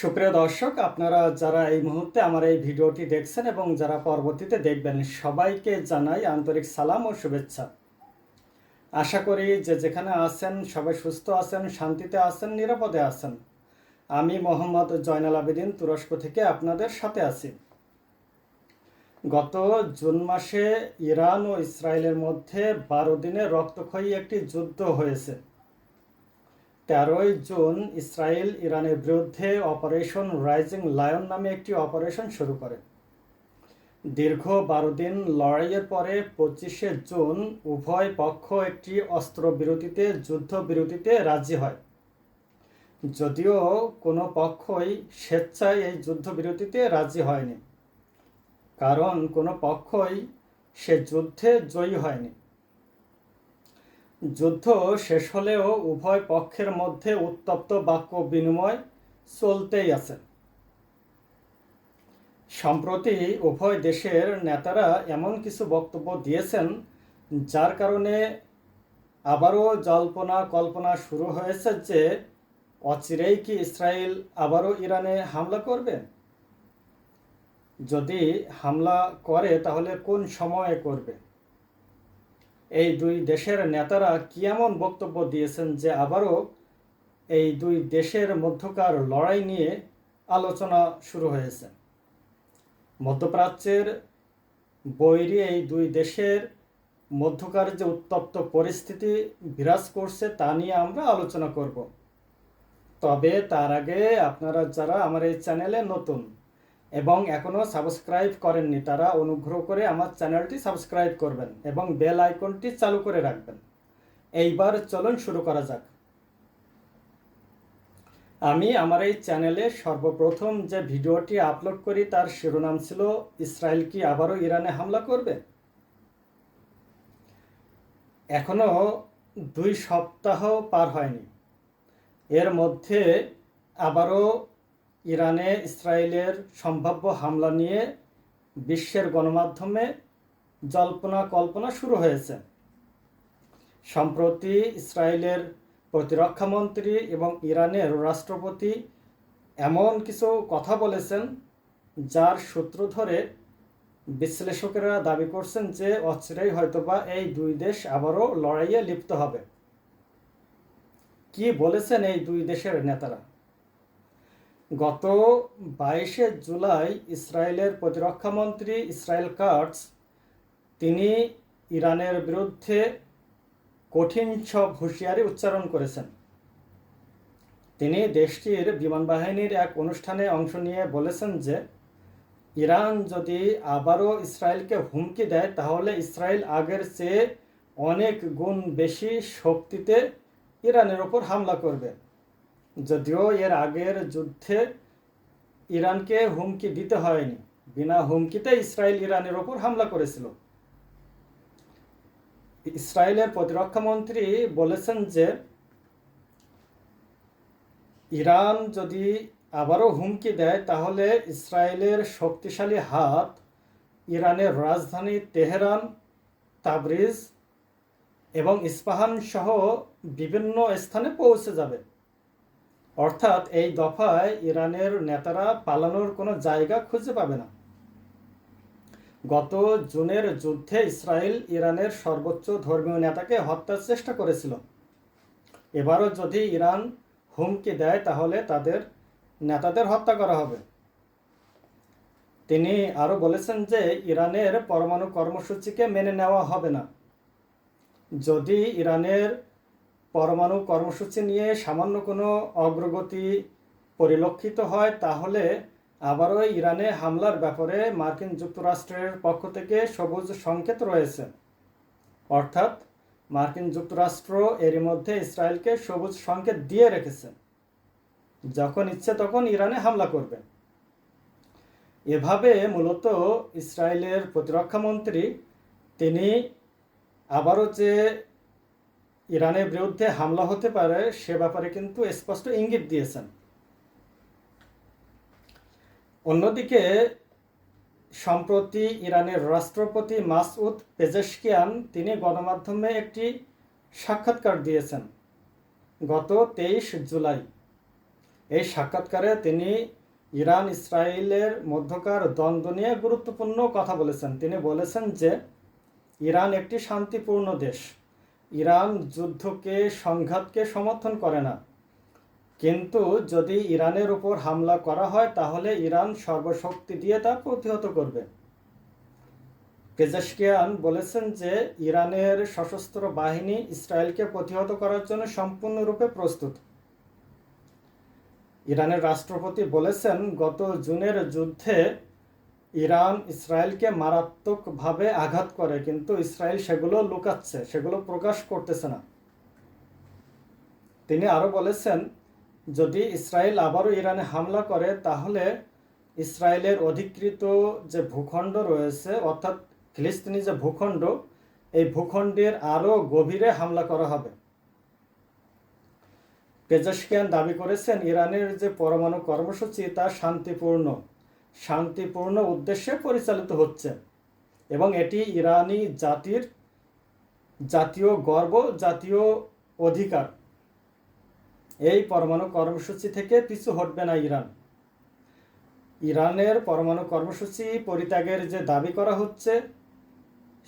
সুপ্রিয় দর্শক, আপনারা যারা এই মুহূর্তে আমার এই ভিডিওটি দেখছেন এবং যারা পরবর্তীতে দেখবেন, সবাইকে জানাই আন্তরিক সালাম ও শুভেচ্ছা। আশা করি যে যেখানে আছেন, সবাই সুস্থ আছেন, শান্তিতে আছেন, নিরাপদে আছেন। আমি মোহাম্মদ জয়নাল আবেদিন, তুরস্ক থেকে আপনাদের সাথে আছি। গত জুন মাসে ইরান ও ইসরায়েলের মধ্যে বারো দিনে রক্তক্ষয়ী একটি যুদ্ধ হয়েছে। তেরোই জুন ইসরায়েল ইরানের বিরুদ্ধে অপারেশন রাইজিং লায়ন নামে একটি অপারেশন শুরু করে। দীর্ঘ বারো দিন লড়াইয়ের পরে পঁচিশে জুন উভয় পক্ষ একটি অস্ত্রবিরতিতে যুদ্ধবিরতিতে রাজি হয়। যদিও কোনো পক্ষই স্বেচ্ছায় এই যুদ্ধবিরতিতে রাজি হয়নি, কারণ কোনো পক্ষই সে যুদ্ধে জয়ী হয়নি। যুদ্ধ শেষ হলেও উভয় পক্ষের মধ্যে উত্তপ্ত বাক্য বিনিময় চলতেই আছে। সম্প্রতি উভয় দেশের নেতারা এমন কিছু বক্তব্য দিয়েছেন, যার কারণে আবারও জল্পনা কল্পনা শুরু হয়েছে যে, অচিরেই কি ইসরায়েল আবারও ইরানে হামলা করবে? যদি হামলা করে, তাহলে কোন সময়ে করবে? এই দুই দেশের নেতারা কি এমন বক্তব্য দিয়েছেন যে আবারও এই দুই দেশের মধ্যকার লড়াই নিয়ে আলোচনা শুরু হয়েছে? মধ্যপ্রাচ্যের বৈরি এই দুই দেশের মধ্যকার যে উত্তপ্ত পরিস্থিতি বিরাজ করছে তা নিয়ে আমরা আলোচনা করব। তবে তার আগে আপনারা যারা আমার এই চ্যানেলে নতুন এবং এখনও সাবস্ক্রাইব করেননি, তারা অনুগ্রহ করে আমার চ্যানেলটি সাবস্ক্রাইব করবেন এবং বেল আইকনটি চালু করে রাখবেন। এইবার চলুন শুরু করা যাক। আমি আমার এই চ্যানেলে সর্বপ্রথম যে ভিডিওটি আপলোড করি, তার শিরোনাম ছিল ইসরায়েল কি আবারও ইরানে হামলা করবে? এখনও দুই সপ্তাহ পার হয়নি। এর মধ্যে আবারও ইরানে ইসরায়েলের সম্ভাব্য হামলা নিয়ে বিশ্বের গণমাধ্যমে জল্পনা কল্পনা শুরু হয়েছে। সম্প্রতি ইসরায়েলের প্রতিরক্ষামন্ত্রী এবং ইরানের রাষ্ট্রপতি এমন কিছু কথা বলেছেন, যার সূত্র ধরে বিশ্লেষকেরা দাবি করছেন যে অচিরেই হয়তোবা এই দুই দেশ আবারও লড়াইয়ে লিপ্ত হবে। কি বলেছেন এই দুই দেশের নেতারা? গত বাইশে জুলাই ইসরায়েলের প্রতিরক্ষামন্ত্রী ইসরায়েল কার্টস, তিনি ইরানের বিরুদ্ধে কঠিন সব হুঁশিয়ারি উচ্চারণ করেছেন। তিনি দেশটির বিমান বাহিনীর এক অনুষ্ঠানে অংশ নিয়ে বলেছেন যে, ইরান যদি আবারও ইসরায়েলকে হুমকি দেয়, তাহলে ইসরায়েল আগের চেয়ে অনেক গুণ বেশি শক্তিতে ইরানের ওপর হামলা করবে। যদিও এর আগের যুদ্ধে ইরানকে হুমকি দিতে হয়নি, বিনা হুমকিতে ইসরায়েল ইরানের ওপর হামলা করেছিল। ইসরায়েলের প্রতিরক্ষামন্ত্রী বলেছেন যে, ইরান যদি আবারও হুমকি দেয়, তাহলে ইসরায়েলের শক্তিশালী হাত ইরানের রাজধানী তেহরান, তাবরিজ এবং ইস্পাহান সহ বিভিন্ন স্থানে পৌঁছে যাবে। অর্থাৎ এই দফায় ইরানের নেতারা পালানোর কোনো জায়গা খুঁজে পাবে না। গত জুনের যুদ্ধে ইসরায়েল ইরানের সর্বোচ্চ ধর্মীয় নেতাকে হত্যার চেষ্টা করেছিল। এবারও যদি ইরান হুমকি দেয়, তাহলে তাদের নেতাদের হত্যা করা হবে। তিনি আরও বলেছেন যে ইরানের পরমাণু কর্মসূচিকে মেনে নেওয়া হবে না। যদি ইরানের পরমাণু কর্মসূচি নিয়ে সামান্য কোনো অগ্রগতি পরিলক্ষিত হয়, তাহলে আবারও ইরানে হামলার ব্যাপারে মার্কিন যুক্তরাষ্ট্রের পক্ষ থেকে সবুজ সংকেত রয়েছে। অর্থাৎ মার্কিন যুক্তরাষ্ট্র এরই মধ্যে ইসরায়েলকে সবুজ সংকেত দিয়ে রেখেছে, যখন ইচ্ছে তখন ইরানে হামলা করবে। এভাবে মূলত ইসরায়েলের প্রতিরক্ষামন্ত্রী তিনি আবারও যে ইরানের বিরুদ্ধে হামলা হতে পারে, সে ব্যাপারে কিন্তু স্পষ্ট ইঙ্গিত দিয়েছেন। অন্যদিকে, সম্প্রতি ইরানের রাষ্ট্রপতি মাসউদ পেজেশকিয়ান তিনি গণমাধ্যমে একটি সাক্ষাৎকার দিয়েছেন, গত তেইশ জুলাই। এই সাক্ষাৎকারে তিনি ইরান ইসরায়েলের মধ্যকার দ্বন্দ্ব নিয়ে গুরুত্বপূর্ণ কথা বলেছেন। তিনি বলেছেন যে, ইরান একটি শান্তিপূর্ণ দেশ। ইরান যুদ্ধকে, সংঘাতকে সমর্থন করে না। কিন্তু যদি ইরানের উপর হামলা করা হয়, তাহলে ইরান সর্বশক্তি দিয়ে তা প্রতিহত করবে। পেজাশকিয়ান বলেছেন যে, ইরানের সশস্ত্র বাহিনী ইসরায়েলকে প্রতিহত করার জন্য সম্পূর্ণরূপে প্রস্তুত। ইরানের রাষ্ট্রপতি বলেছেন, গত জুনের যুদ্ধে ইরান ইসরায়েলকে মারাত্মকভাবে আঘাত করে, কিন্তু ইসরায়েল সেগুলো লুকাচ্ছে, সেগুলো প্রকাশ করতেছে না। তিনি আরও বলেছেন, যদি ইসরায়েল আবারও ইরানে হামলা করে, তাহলে ইসরায়েলের অধিকৃত যে ভূখণ্ড রয়েছে, অর্থাৎ ফিলিস্তিনি যে ভূখণ্ড, এই ভূখণ্ডের আরও গভীরে হামলা করা হবে। পেজাশকিয়ান দাবি করেছেন, ইরানের যে পরমাণু কর্মসূচি, তা শান্তিপূর্ণ। শান্তিপূর্ণ উদ্দেশ্যে পরিচালিত হচ্ছে এবং এটি ইরানি জাতির জাতীয় গর্ব, জাতীয় অধিকার। এই পরমাণু কর্মসূচি থেকে পিছু হটবে না ইরান। ইরানের পরমাণু কর্মসূচি পরিত্যাগের যে দাবি করা হচ্ছে,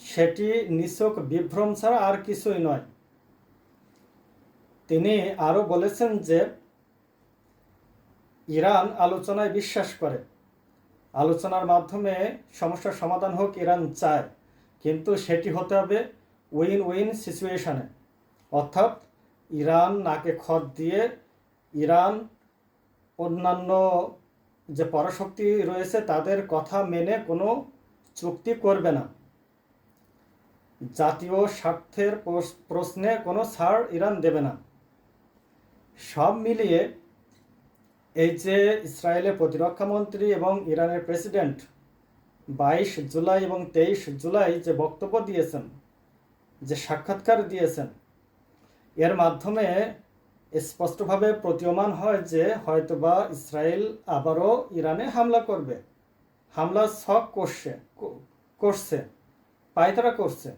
সেটি নিছক বিভ্রম ছাড়া আর কিছুই নয়। তিনি আরও বলেছেন যে, ইরান আলোচনায় বিশ্বাস করে। আলোচনার মাধ্যমে সমস্যার সমাধান হোক, ইরান চায়। কিন্তু সেটি হতে হবে উইন উইন সিচুয়েশনে। অর্থাৎ ইরান নাকে খত দিয়ে ইরান অন্যান্য যে পরাশক্তি রয়েছে, তাদের কথা মেনে কোনো চুক্তি করবে না। জাতীয় স্বার্থের প্রশ্নে কোনো ছাড় ইরান দেবে না। সব মিলিয়ে এই যে ইসরায়েলের প্রতিরক্ষা মন্ত্রী এবং ইরানের প্রেসিডেন্ট বাইশ জুলাই এবং তেইশ জুলাই যে বক্তব্য দিয়েছেন, যে সাক্ষাৎকার দিয়েছেন, এর মাধ্যমে স্পষ্টভাবে প্রতীয়মান হয় যে হয়তোবা ইসরায়েল আবারও ইরানে হামলা করবে। হামলা ছক করছে করছে, পায়তারা করছে।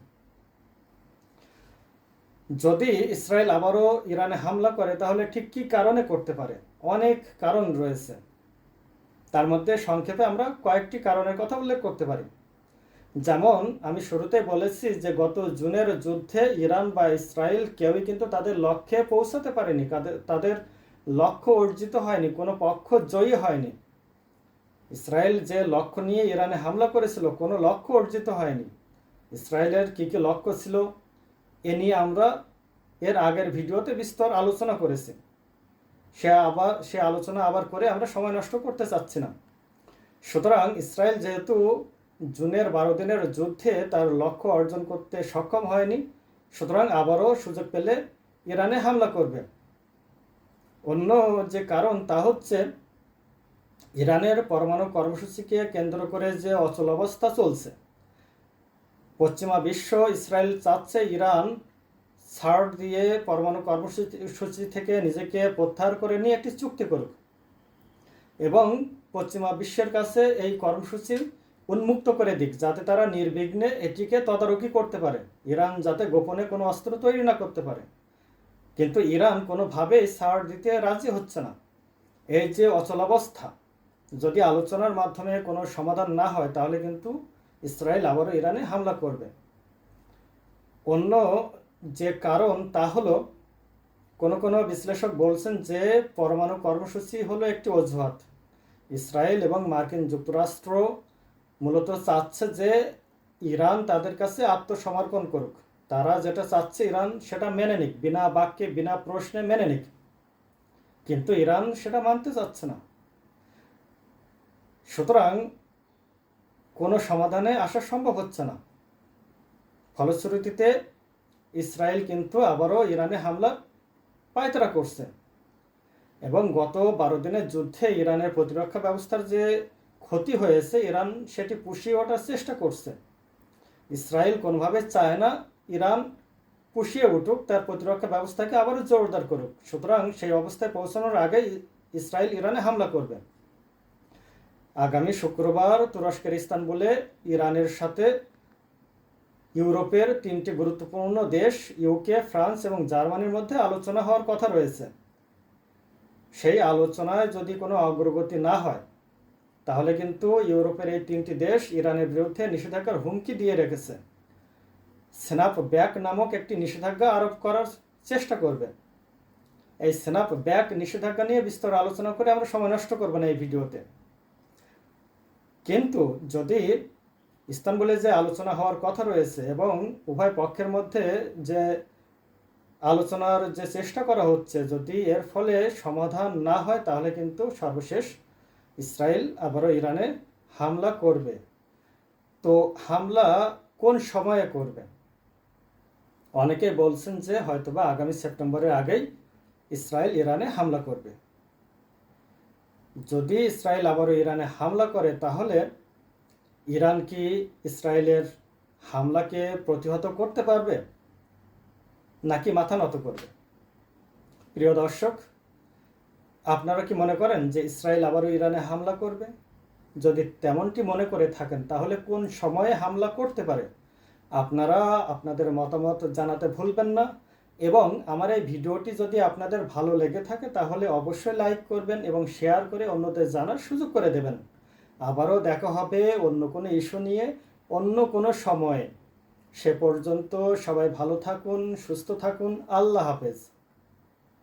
যদি ইসরায়েল আবারও ইরানে হামলা করে, তাহলে ঠিক কী কারণে করতে পারে? অনেক কারণ রয়েছে। তার মধ্যে সংক্ষেপে আমরা কয়েকটি কারণের কথা উল্লেখ করতে পারি। যেমন, আমি শুরুতে বলেছি যে গত জুনের যুদ্ধে ইরান বা ইসরায়েল কেউই কিন্তু তাদের লক্ষ্যে পৌঁছাতে পারেনি। তাদের লক্ষ্য অর্জিত হয়নি, কোনো পক্ষ জয়ী হয়নি। ইসরায়েল যে লক্ষ্য নিয়ে ইরানে হামলা করেছিল, কোনো লক্ষ্য অর্জিত হয়নি। ইসরায়েলের কী কী লক্ষ্য ছিল, এ নিয়ে আমরা এর আগের ভিডিওতে বিস্তর আলোচনা করেছি। সে আবার, সে আলোচনা আবার করে আমরা সময় নষ্ট করতে চাচ্ছি না। সুতরাং ইসরায়েল যেহেতু জুনের বারো দিনের যুদ্ধে তার লক্ষ্য অর্জন করতে সক্ষম হয়নি, সুতরাং আবারও সুযোগ পেলে ইরানে হামলা করবে। অন্য যে কারণ তা হচ্ছে, ইরানের পরমাণু কর্মসূচিকে কেন্দ্র করে যে অচল অবস্থা চলছে। পশ্চিমা বিশ্ব ইসরায়েল চাচ্ছে ইরান ছাড় দিয়ে পরমাণু কর্মসূচি থেকে নিজেকে প্রত্যাহার করে নিয়ে একটি চুক্তি করুক। এবং পশ্চিমা বিশ্বের কাছে এই কর্মসূচি উন্মুক্ত করে দিক, যাতে তারা নির্বিঘ্নে এটিকে তদারকি করতে পারে। ইরান যাতে গোপনে কোনো অস্ত্র তৈরি না করতে পারে। কিন্তু ইরান কোনোভাবেই ছাড় দিতে রাজি হচ্ছে না। এই যে অচলাবস্থা যদি আলোচনার মাধ্যমে কোনো সমাধান না হয়, তাহলে কিন্তু ইসরায়েল আবারও ইরানে হামলা করবে। অন্য যে কারণ তা হলো, কোনো কোনো বিশ্লেষক বলছেন যে পরমাণু কর্মসূচি হলো একটি অজুহাত। ইসরায়েল এবং মার্কিন যুক্তরাষ্ট্র মূলত চাচ্ছে যে ইরান তাদের কাছে আত্মসমর্পণ করুক। তারা যেটা চাচ্ছে ইরান, সেটা মেনে নিক, বিনা বাক্যে, বিনা প্রশ্নে মেনে নিক। কিন্তু ইরান সেটা মানতে চাচ্ছে না। সুতরাং কোনো সমাধানে আসা সম্ভব হচ্ছে না। ফলশ্রুতিতে ইসরায়েল কিন্তু আবারও ইরানে হামলা পায়তারা করছে। এবং গত বারো দিনের যুদ্ধে ইরানের প্রতিরক্ষা ব্যবস্থার যে ক্ষতি হয়েছে, ইরান সেটি পুষিয়ে ওঠার চেষ্টা করছে। ইসরায়েল কোনোভাবে চায় না ইরান পুষিয়ে উঠুক, তার প্রতিরক্ষা ব্যবস্থাকে আবারও জোরদার করুক। সুতরাং সেই অবস্থায় পৌঁছানোর আগে ইসরায়েল ইরানে হামলা করবে। আগামী শুক্রবার তুরস্কের ইস্তানবুলে ইরানের সাথে ইউরোপের তিনটি গুরুত্বপূর্ণ দেশ ইউকে ফ্রান্স এবং জার্মানির মধ্যে আলোচনা হওয়ার কথা রয়েছে। সেই আলোচনায় যদি কোনো অগ্রগতি না হয়, তাহলে কিন্তু ইউরোপের এই তিনটি দেশ ইরানের বিরুদ্ধে নিষেধাজ্ঞার হুমকি দিয়ে রেখেছে। স্ন্যাপ ব্যাক নামক একটি নিষেধাজ্ঞা আরোপ করার চেষ্টা করবে। এই স্ন্যাপ ব্যাক নিষেধাজ্ঞা নিয়ে বিস্তর আলোচনা করে আমরা সময় নষ্ট করব না এই ভিডিওতে। কিন্তু যদি ইস্তানবুলে যে আলোচনা হওয়ার কথা রয়েছে এবং উভয় পক্ষের মধ্যে যে আলোচনার যে চেষ্টা করা হচ্ছে যদি এর ফলে সমাধান না হয়, তাহলে কিন্তু সর্বশেষ ইসরায়েল আবারও ইরানে হামলা করবে। তো হামলা কোন সময়ে করবে? অনেকে বলছেন যে হয়তোবা আগামী সেপ্টেম্বরের আগেই ইসরায়েল ইরানে হামলা করবে। যদি ইসরায়েল আবারও ইরানে হামলা করে, তাহলে ইরান কি ইসরায়েলের হামলাকে প্রতিহত করতে পারবে নাকি মাথা নত করবে? প্রিয় দর্শক, আপনারা কি মনে করেন যে ইসরায়েল আবারও ইরানে হামলা করবে? যদি তেমনটি মনে করে থাকেন, তাহলে কোন সময়ে হামলা করতে পারে? আপনারা আপনাদের মতামত জানাতে ভুলবেন না এবং আমার এই ভিডিওটি যদি আপনাদের ভালো লেগে থাকে, তাহলে অবশ্যই লাইক করবেন এবং শেয়ার করে অন্যদের জানার সুযোগ করে দেবেন। আবারও দেখা হবে অন্য কোনো ইস্যু নিয়ে, অন্য কোনো সময়ে। সে পর্যন্ত সবাই ভালো থাকুন, সুস্থ থাকুন। আল্লাহ হাফেজ।